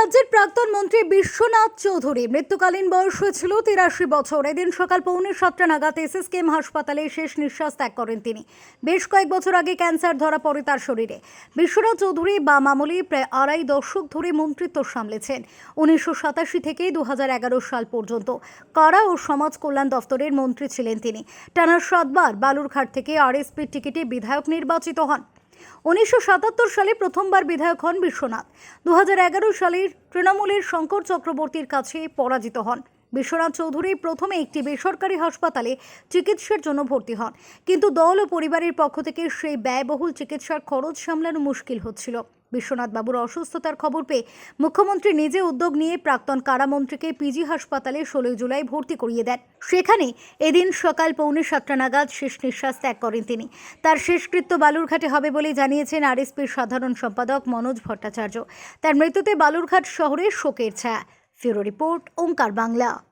রাজ্যের প্রাক্তন মন্ত্রী বিশ্বনাথ চৌধুরী। মৃত্যুকালীন বয়স হয়েছিল তিরাশি বছর। এদিন সকাল পৌনে সাতটা নাগাদ এসএসকেএম হাসপাতালে শেষ নিঃশ্বাস ত্যাগ করেন তিনি। বেশ কয়েক বছর আগে ক্যান্সার ধরা পড়ে তার শরীরে। বিশ্বনাথ চৌধুরী বা মামুলি প্রায় আড়াই দশক ধরে মন্ত্রিত্ব সামলেছেন। উনিশশো সাতাশি থেকে দু হাজার এগারো সাল পর্যন্ত কারা ও সমাজ কল্যাণ দফতরের মন্ত্রী ছিলেন তিনি। টানা সাতবার বালুরঘাট থেকে আরএসপির টিকিটে বিধায়ক নির্বাচিত হন। উনিশশো সাতাত্তর সালে প্রথমবার বিধায়ক হন বিশ্বনাথ। দুহাজার এগারো সালের তৃণমূলের শঙ্কর চক্রবর্তীর কাছে পরাজিত হন। বিশ্বনাথ চৌধুরী প্রথমে একটি বেসরকারি হাসপাতালে চিকিৎসার জন্য ভর্তি হন। কিন্তু দল ও পরিবারের পক্ষ থেকে সেই ব্যয়বহুল চিকিৎসার খরচ সামলানো মুশকিল হচ্ছিল। বিশ্বনাথ বাবুর অসুস্থতার খবর পেয়ে মুখ্যমন্ত্রী নিজে উদ্যোগ নিয়ে প্রাক্তন কারামন্ত্রীকে পিজি হাসপাতালে ষোলোই জুলাই ভর্তি করিয়ে দেন। সেখানে এদিন সকাল পৌনে সাতটা নাগাদ শেষ নিঃশ্বাস ত্যাগ করেন তিনি। তার শেষকৃত্য বালুরঘাটে হবে বলে জানিয়েছেন আরএসপির সাধারণ সম্পাদক মনোজ ভট্টাচার্য। তার মৃত্যুতে বালুরঘাট শহরে শোকের ছায়া। ফিরো রিপোর্ট, ওঙ্কার বাংলা।